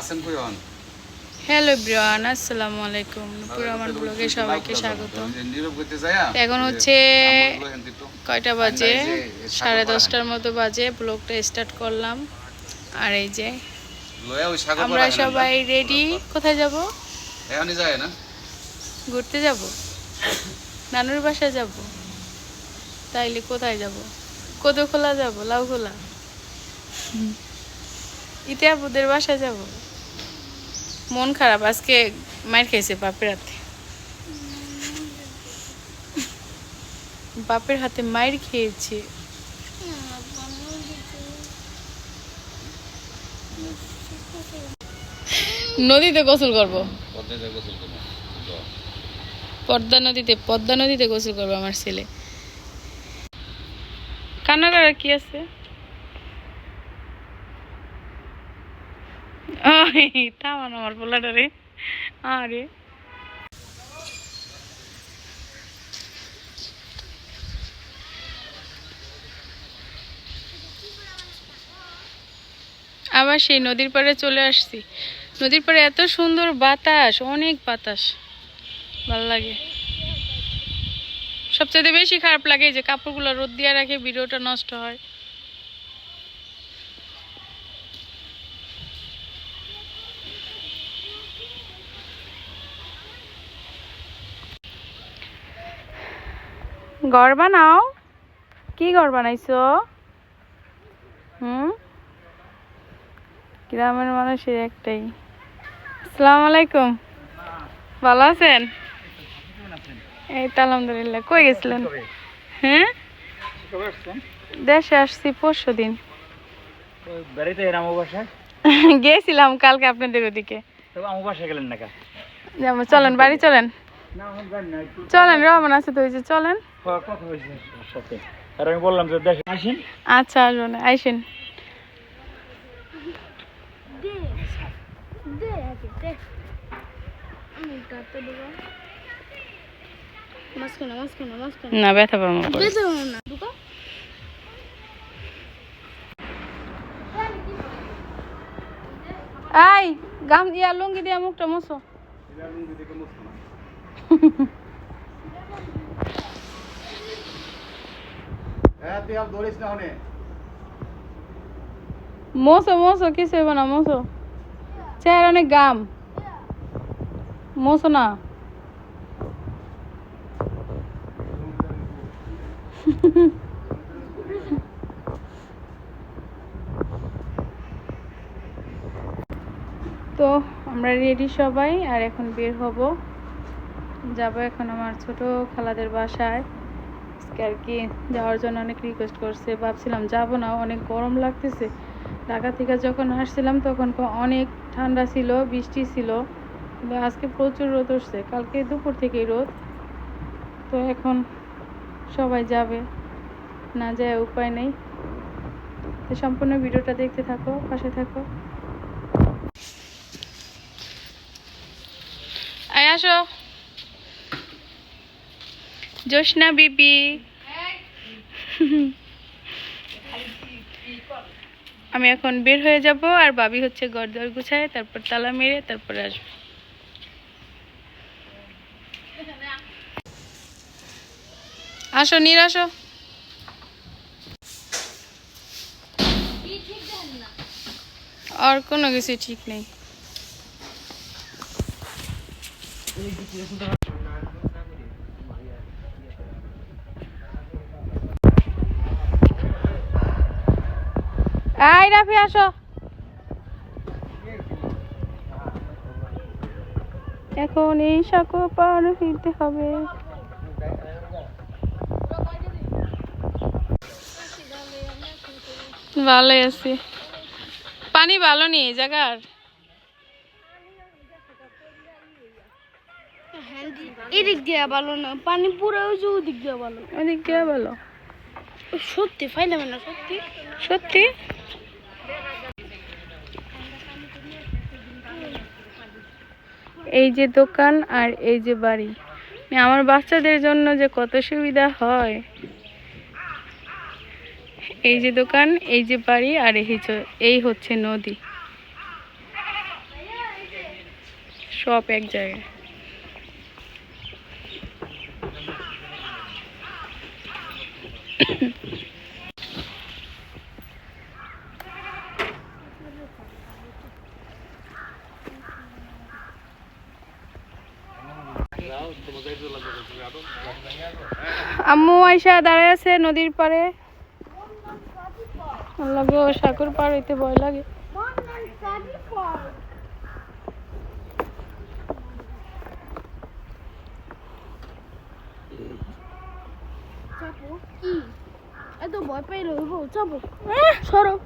আছেন কই হন হ্যালো ব্রিয়ান আসসালামু আলাইকুম। নুপুর রহমান ব্লগে সবাইকে স্বাগত যায় এখন হচ্ছে কয়টা বাজে? সাড়ে দশটার মতো বাজে ব্লগটা স্টার্ট করলাম। আর এই যে আমরা সবাই রেডি কোথায় যাব? এখনই যায় না। ঘুরতে যাব? নানুর বাসায় যাব? তাইলে কোথায় যাব? কদু খোলা যাব লাউ খোলা ইতিহাবুদের বাসায় যাব? মন খারাপ আজকে মায়ের খেয়েছে বাপের হাতে। বাপের হাতে মায়ের খেয়েছে। নদীতে গোসল করব। পদ্মায় গোসল করব। পদ্মা নদীতে পদ্মা নদীতে গোসল করবে আমার ছেলে। কান্না করার কি আছে? আমার পোলাটা রে। আরে। আবার সেই নদীর পাড়ে চলে আসছি। নদীর পাড়ে এত সুন্দর বাতাস, অনেক বাতাস। ভালো লাগে। সবচেয়ে বেশি খারাপ লাগে যে কাপড়গুলো রোদ দিয়ে রাখে, ভিডিওটা নষ্ট হয়। ঘর বানাও। কি ঘর বানাইছো? হুম? গ্রামের মানুষের একটাই। আসসালামু আলাইকুম। ভালো আছেন? এই তো আলহামদুলিল্লাহ। কই গেছিলেন? হ্যাঁ? দেশে আসছি পরশু দিন। গেছিলাম কালকে আপনাদের ওদিকে। চলেন বাড়ি চলেন। চলেন রহমান আছে তো ওই যে চলেন। সাথে। আর আমি বললাম যে দেখে আসেন। আচ্ছা আসবেন আইসেন। না ব্যথা পাবো আই গাম দিয়া লুঙ্গি দিয়া মুখটা হ্যাঁ আর দৌড়িস না। হনে মোসো মোসো মোসো অনেক গাম। মোসো না। তো, আমরা রেডি সবাই, আর এখন বের হব। যাব এখন আমার ছোট খালাদের বাসায়। আজকে আর কি যাওয়ার জন্য অনেক রিকোয়েস্ট করছে। ভাবছিলাম যাব না, অনেক গরম লাগতেছে। ঢাকা থেকে যখন আসছিলাম তখন অনেক ঠান্ডা ছিল, বৃষ্টি ছিল। আজকে প্রচুর রোদ উঠছে। কালকে দুপুর থেকেই রোদ। তো এখন সবাই যাবে। না যায় উপায় নেই। তো সম্পূর্ণ ভিডিওটা দেখতে থাকো, পাশে থাকো। আসো। জোসনা বিবি আমি এখন বের হয়ে যাব আর বাবি হচ্ছে গরদর গুছায়, তারপর তালা মেরে তারপরে আসব। আসো নীর আসো। আর কোনো কিছু ঠিক নেই আই রাফি আসো। এখন এই সাঁকো পার হইতে হবে। ভালোই আছি। পানি ভালো নেই এই জায়গার? এদিক দিয়ে ভালো না পানি পুরো ওই যে ওদিক দিয়ে ভালো। ওদিক দিয়ে ভালো। সত্যি ফাইলাম না সত্যি। সত্যি? এই যে দোকান আর এই যে বাড়ি। আমার বাচ্চাদের জন্য যে কত সুবিধা হয়। এই যে দোকান, এই যে বাড়ি আর এই এই হচ্ছে নদী। সব এক জায়গায়। আম্মু আইসা দাঁড়ায় আছে নদীর পাড়ে। লাগে সাগর পার হইতে ভয় লাগে।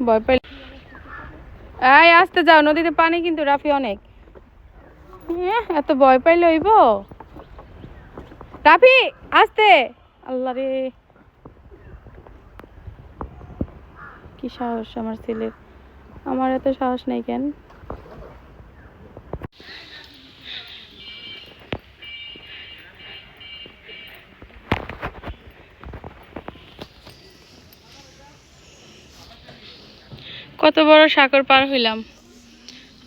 ভয় পাইলে আসতে যাও নদীতে পানি কিন্তু রাফি অনেক। এত ভয় পাইলে হইব? রাফি, আসতে। আল্লাহ রে। কি সাহস আমার ছেলের? আমার এত সাহস নেই কেন? কত বড় সাগর পার হইলাম।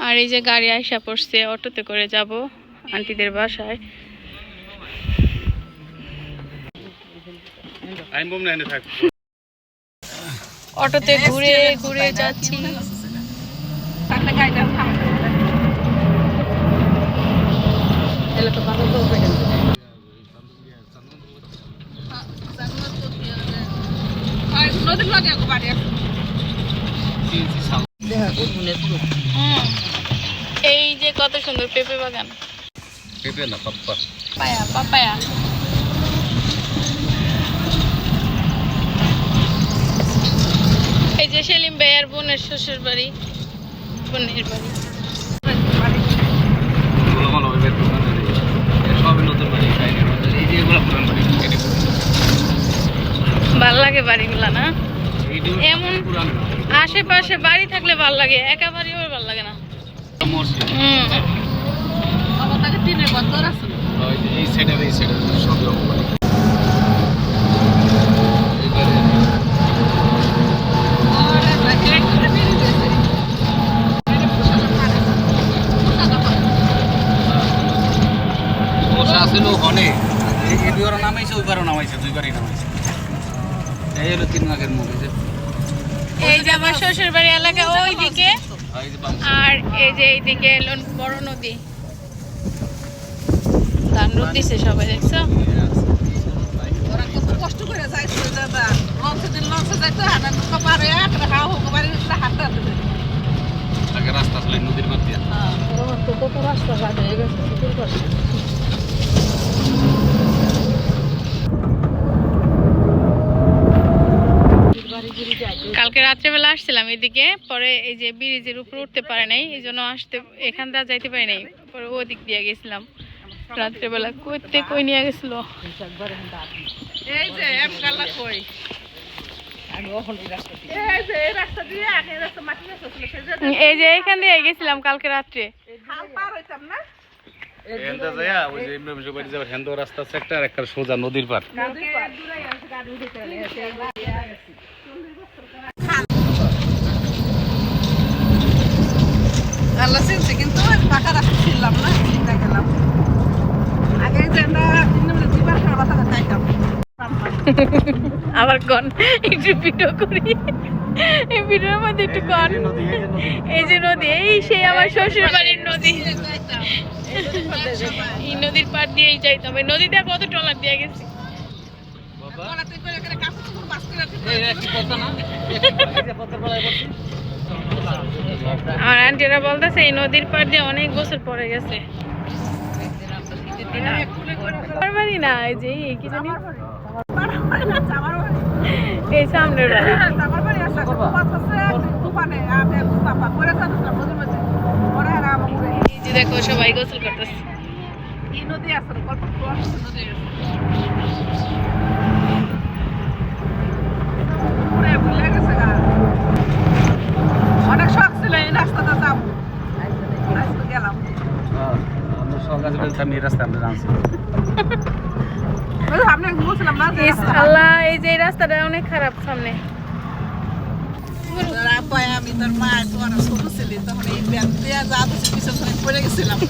আর এই যে গাড়ি আইসা পড়ছে, অটোতে করে যাব, আন্টিদের বাসায়। অটোতে ঘুরে ঘুরে যাচ্ছি। এই যে কত সুন্দর পেঁপে বাগান। পেপে না পাপ্পা। পায়া পাপায়া। যে সেলিম ভাইয়ার বোনের শ্বশুর বাড়ি বোনের বাড়ি। ভালো লাগে বাড়িগুলা না? এমন আশেপাশে বাড়ি থাকলে ভালো লাগে একা বাড়ি ভালো লাগে না। হুম ওই যে এই সাইডে এই সাইডে সবই আমার বাড়ি এবারে বসা আছিল হনে এই এই দুইবার নামাইছে ওইবারও নামাইছে দুইবারই নামাইছে এই হলো তিন মাঘের মুভি এই যে আমার শ্বশুর বাড়ি এলাকা ওই দিকে এই যে আর এই যে এইদিকে এলো বড় নদী। ধান রোদ দিছে সবাই দেখছ? কত কষ্ট করে যাইছে দাদা। লঞ্চে দিন লঞ্চে যাইতো হানা নৌকা পার হয়ে হাও হোক হাঁটা দেবে আগে রাস্তা আসলে নদীর মাঠ দিয়া কত রাস্তা ঘাট হয়ে গেছে কালকে রাত্রেবেলা আসছিলাম এদিকে পরে এই যে ব্রিজের উপর উঠতে পারে নাই এই জন্য আসতে এখান দিয়ে যাইতে পারি নাই। পরে ওদিক দিয়ে গেছিলাম। রাত্রেবেলা কইতে কই নিয়ে গেছিল? এই যে এম কই? এই যে দিয়ে আগে এই রাস্তা মাটি রাস্তা ছিল সেই যে এই যে এখান দিয়ে গেছিলাম কালকে রাত্রে। রাস্তা একটা সোজা নদীর পার চিনছে কিন্তু না চিন্তা গেলাম আগে খাওয়া খাইতাম আবার কন? একটু ভিডিও করি। এই ভিডিওর মধ্যে একটু কন? এই যে নদী এই সেই আমার শ্বশুর বাড়ির নদী এই নদীর পার দিয়েই যাইতাম। এই নদীতে কত টলার দিয়ে গেছি? গলাতে আমার আন্টিরা বলতেছে, এই নদীর পার দিয়ে অনেক বছর পরে গেছে। বাড়ি না, এই যে কি জানি? এই সামনের বাড়ি। এই দেখো, সবাই গোসল করতেছে। অনেক শখ ছিল এই রাস্তাটা যাব আজকে গেলাম আমরা সকাল বলতে আমি এই রাস্তা আমরা জানছি। আল্লাহ এই যে রাস্তাটা অনেক খারাপ সামনে। আমি তোর মা তোর ছোট ছিলি তখন এই ব্যাগ দিয়ে যা পিছন ধরে পড়ে গেছিলাম।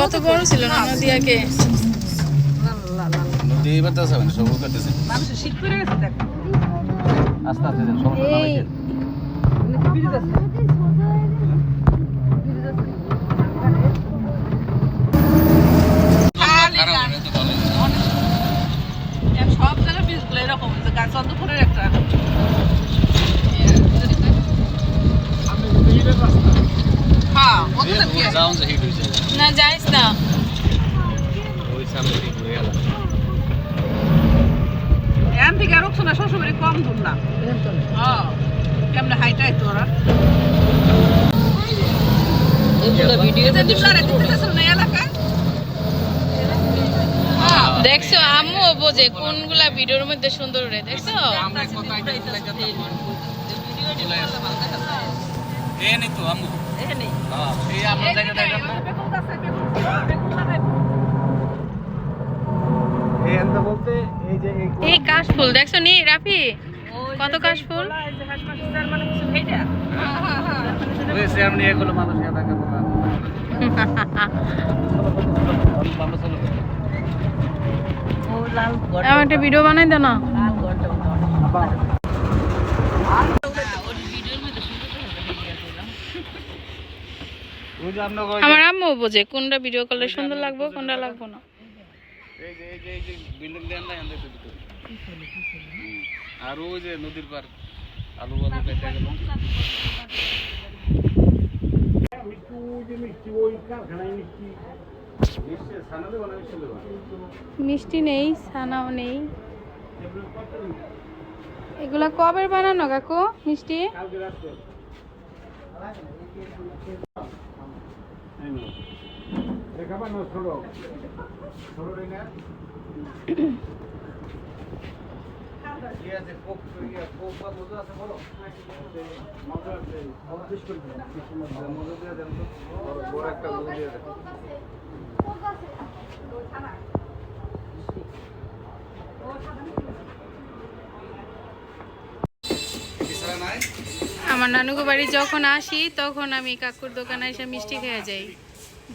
কত বড় ছিল না নদিয়াকে? নদী এবার তো যাবেন সব করতেছে মানুষের শীত পড়ে গেছে দেখ। আস্তে আস্তে যান সমস্যা না সব জায়গায় বীজগুলো এরকম গাছ একটা হ্যাঁ না যাইস না। ওই সামনে হিট হয়ে গেল। এখান থেকে আর শ্বশুরবাড়ি কম দূর না? হ্যাঁ কেমনে হাইট আইতো ওরা হ্যাঁ দেখছ আম্মু বোঝে কোনগুলা ভিডিওর মধ্যে সুন্দর রে দেখছ? আমরা কোথায় গেলে যত চলে নি তো হ্যাঁ এই আমরা দেখা এনতে বলতে, এই যে এই দেখছ নি রাফি? কত আমার একটা ভিডিও বানাই দাও না। আমার আম্মু বোঝে কোনটা ভিডিও করলে সুন্দর লাগবো, কোনটা লাগবো না। এই যে এই যে এই যে বিল্ডিং দেন না এন্ড তো ভিতরে আর ওই যে নদীর পার আলু আলু কেটে গেল। মিষ্টি নেই ছানাও নেই। এগুলা কবে বানানো কাকু মিষ্টি? কালকে আমার নানুকে বাড়ি যখন আসি তখন আমি কাকুর দোকানে এসে মিষ্টি খেয়ে যাই।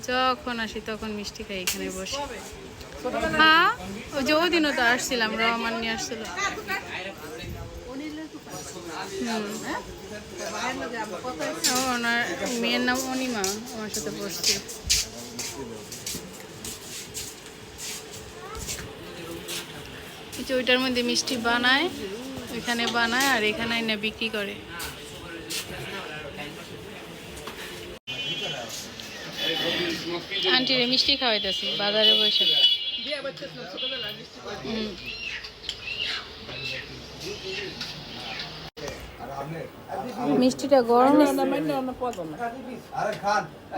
যখন আসি তখন মিষ্টি খাই এখানে বসে। হ্যাঁ ওই যে ওই দিনও তো আসছিলাম, রহমান নিয়ে আসছিল। ওনার মেয়ের নাম অনিমা আমার সাথে বসছে। ওইটার মধ্যে মিষ্টি বানায়, ওইখানে বানায় আর এখানে বিক্রি করে। আন্টিরে মিষ্টি খাওয়াইতেছি বাজারে বসে। মিষ্টিটা গরম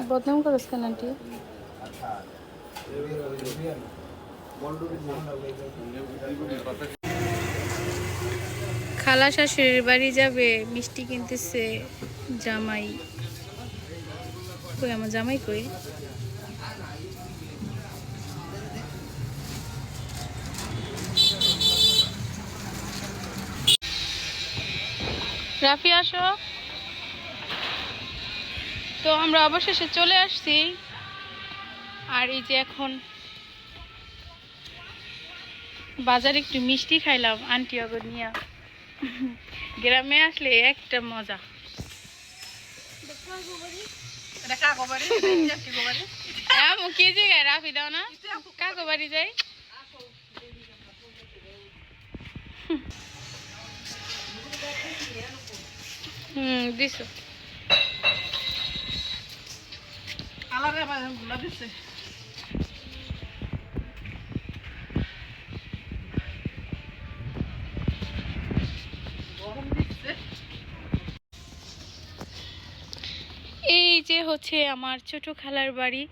বদনাম করস কেন আন্টি? খালা শাশুড়ির বাড়ি যাবে মিষ্টি কিনতেছে জামাই। কই, আমার জামাই কই? রাফি, আসো। তো আমরা অবশেষে চলে আসছি। আর এই যে এখন বাজারে একটু মিষ্টি খাইলাম, আন্টি অগর নিয়া। গ্রামে আসলে একটা মজা। এটা কি জায়গায় রাফি দাও না? কাকো বাড়ি যাই হুম দিছো। আলাদা দিছে। হচ্ছে আমার ছোট খালার বাড়ি।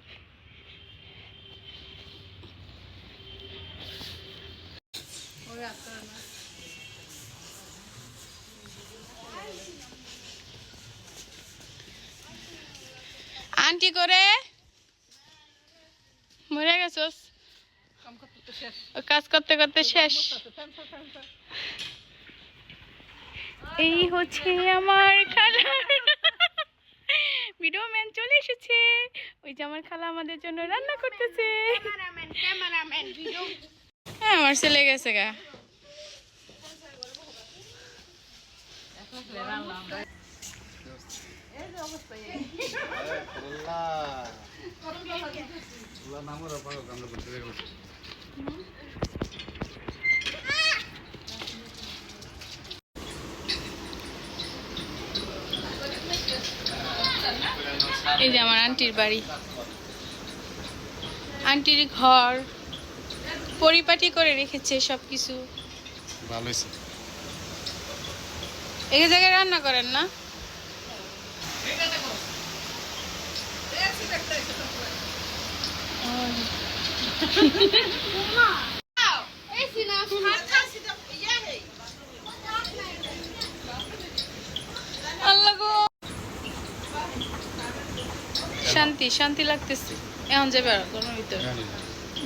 আন্টি করে? মরে গেছস? কাজ করতে করতে শেষ। এই হচ্ছে আমার ভিডিও ম্যান চলে এসেছে। ওই যে আমার খালা আমাদের জন্য রান্না করতেছে। হ্যাঁ আমার ছেলে গেছে গা। এই যে আমার আন্টির বাড়ি আন্টির ঘর পরিপাটি করে রেখেছে সব কিছু এই জায়গায় রান্না করেন না এই সিনা আল্লাহ গো শান্তি শান্তি লাগতেছে। এখন যাবে আর গরমের ভিতরে।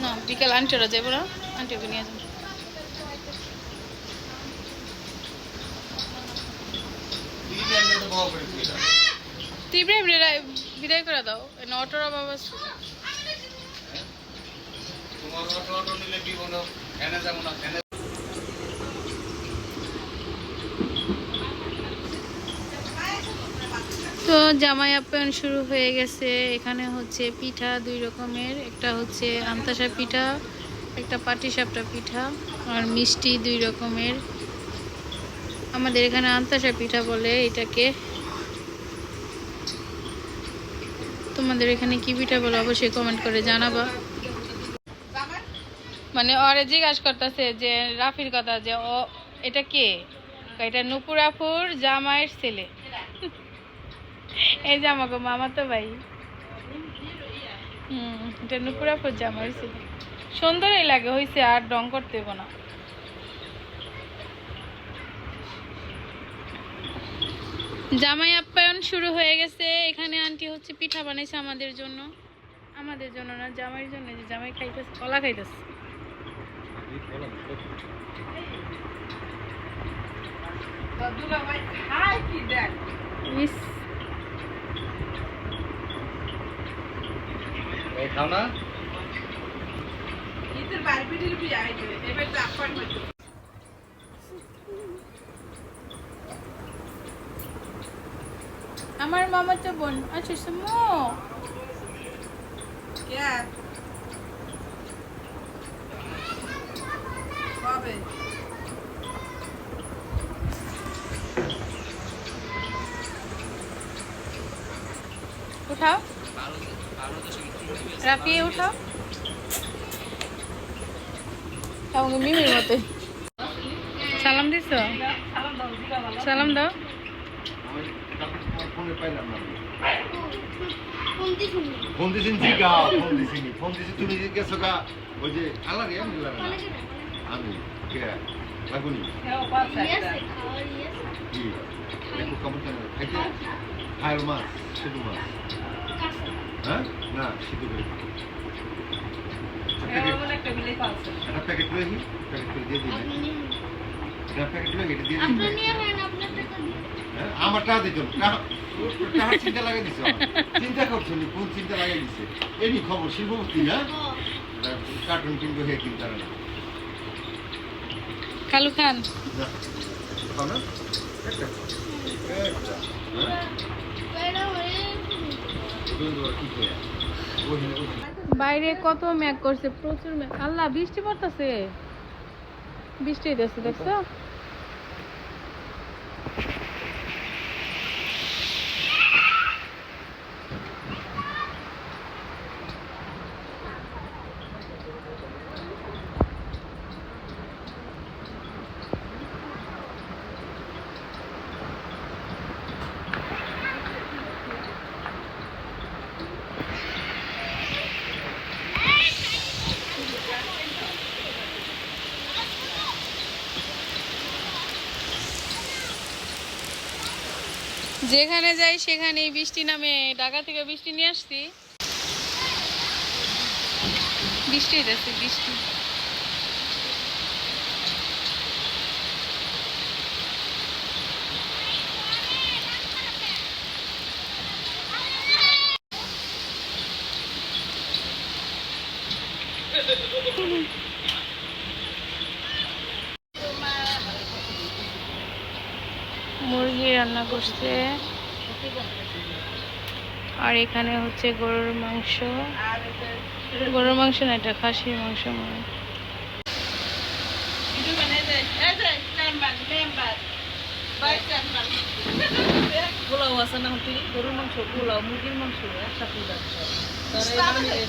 না। বিকাল আন্টিরা যাব না আন্টিকে নিয়ে যাব। ইব্রাহিম বিদায় করে দাও। অটোরা বাবা তোমার অটো অটো নিলে কি বলো? এনে যাব না তো জামাই আপ্যায়ন শুরু হয়ে গেছে। এখানে হচ্ছে পিঠা দুই রকমের। একটা হচ্ছে আমতাসা পিঠা, একটা পাটিসাপটা পিঠা আর মিষ্টি দুই রকমের। আমাদের এখানে আমতাসা পিঠা বলে এটাকে। তোমাদের এখানে কি পিঠা বলে? অবশ্যই কমেন্ট করে জানাবা। মানে ওরে জিজ্ঞাসা করতেছে যে, রাফির কথা যে, ও, এটা কে? এটা নুপুর আফুর জামাইয়ের ছেলে। এই জামা আমাকে মামা তো ভাই। হুম, এটা নুপুরাপুর জামা হয়েছে সুন্দরই লাগে হয়েছে আর রং করতে না। জামাই আপ্যায়ন শুরু হয়ে গেছে। এখানে আন্টি হচ্ছে পিঠা বানাইছে আমাদের জন্য। আমাদের জন্য না, জামাইয়ের জন্য যে জামাই খাইতেছে, কলা খাইতেছে। দুলা এই খাও না। আইছে এবার তো আমার মামা তো বোন আচ্ছা সুমো। কে? কবে? উঠাও। রাপিয়ে উঠাও আমাকে মিমির মতো সালাম দিছ? সালাম দাও। ফোনে পাইলাম না কোনটি ফোন তুমি যে গেছো গা ওই আমি আমি কে লাগুনি দেখো কেমন খায়ের মাছ শুধু মাছ হ্যাঁ না করে একটা প্যাকেট পাচ্ছে একটা প্যাকেট করে দিয়ে দিই আপনি প্যাকেট লয়ে এটা দিয়ে দিই হয় হ্যাঁ, আমার টাকা দিত টাকা চিন্তা লাগাই দিছে আমার। চিন্তা করছ নি? কোন চিন্তা লাগাই দিছে? এই নি খবর শিল্পপতি না কার্টুন কিনতে পারে না। কালু খান। না। না। একটা খাও। একটা। হ্যাঁ? এটা হয়ে বন্ধু আর কি করে? ওই- ওই- বাইরে কত ম্যাগ করছে? প্রচুর ম্যাগ। আল্লাহ বৃষ্টি পড়তেছে। বৃষ্টি হইতেছে দেখছ? যেখানে যাই সেখানেই বৃষ্টি নামে, ঢাকা থেকে বৃষ্টি নিয়ে আসছি বৃষ্টি হইতেছে, বৃষ্টি Thank you. রান্না করছে আর এখানে হচ্ছে গরুর মাংস গরুর মাংস না এটা খাসির মাংস মনে হয়। পোলাও আছে না গরুর মাংস পোলাও মুরগির মাংস একসাথে যাচ্ছে করে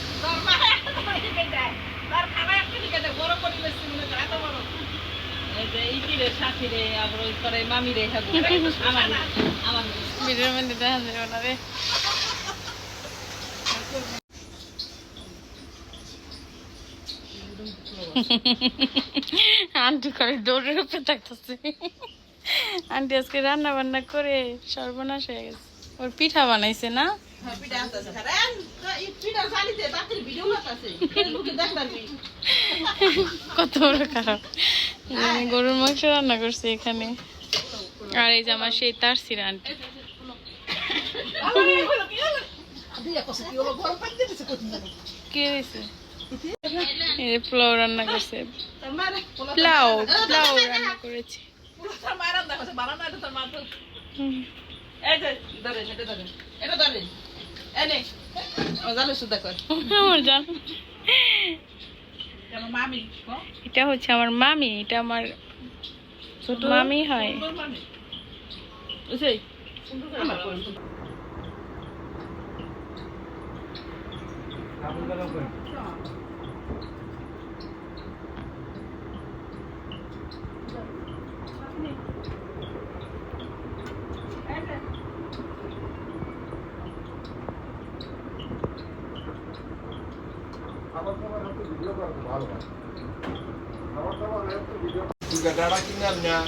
আন্টি করে দৌড়ের উপরে থাকতেছে। আন্টি আজকে রান্না বান্না করে সর্বনাশ হয়ে গেছে। ওর পিঠা বানাইছে না? কত বড় খারাপ। আমি গরুর মাংস রান্না করছি এখানে। আর এই যে আমার সেই তারসির আন্টি কে দিছে? এই পোলাও রান্না করছে। পোলাও পোলাও রান্না করেছি। এটা হচ্ছে আমার মামি এটা আমার মামি হয়। বুঝলি? ডাড়া কিনে আন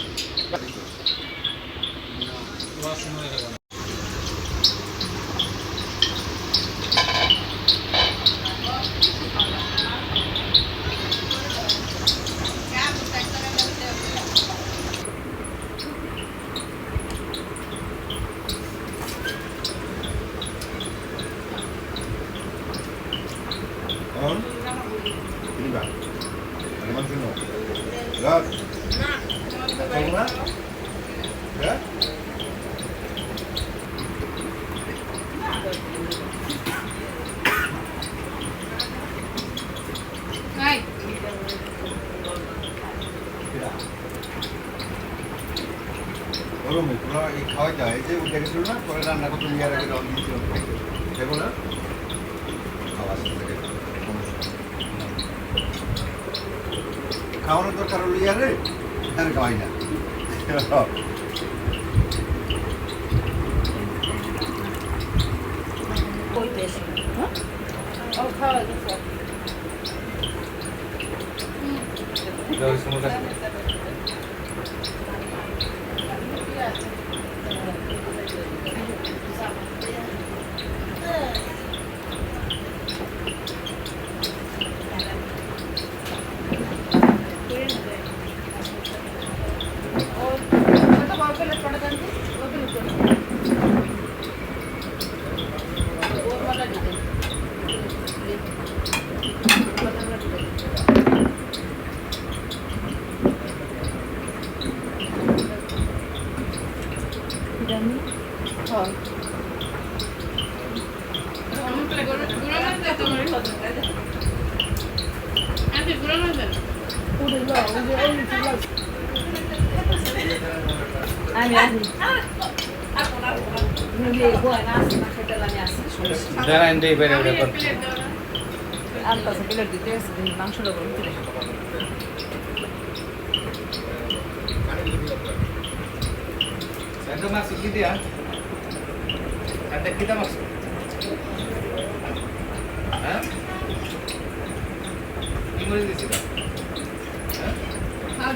মাংসটা গরম করে Saya masuk gitu ya. Ada kita masuk. Hah? Ini mulai di sini.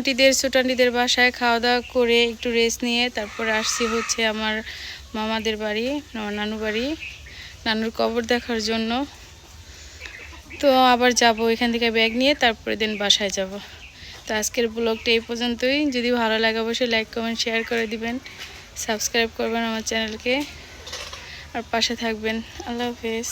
আন্টিদের ছোট আন্টিদের বাসায় খাওয়া দাওয়া করে একটু রেস্ট নিয়ে তারপর আসছি হচ্ছে আমার মামাদের বাড়ি, আমার নানু বাড়ি। নানুর কবর দেখার জন্য। তো আবার যাব এখান থেকে ব্যাগ নিয়ে তারপরে দিন বাসায় যাব। তো আজকের ব্লগটা এই পর্যন্তই। যদি ভালো লাগে অবশ্যই লাইক কমেন্ট শেয়ার করে দিবেন। সাবস্ক্রাইব করবেন আমার চ্যানেলকে আর পাশে থাকবেন। আল্লাহ হাফেজ।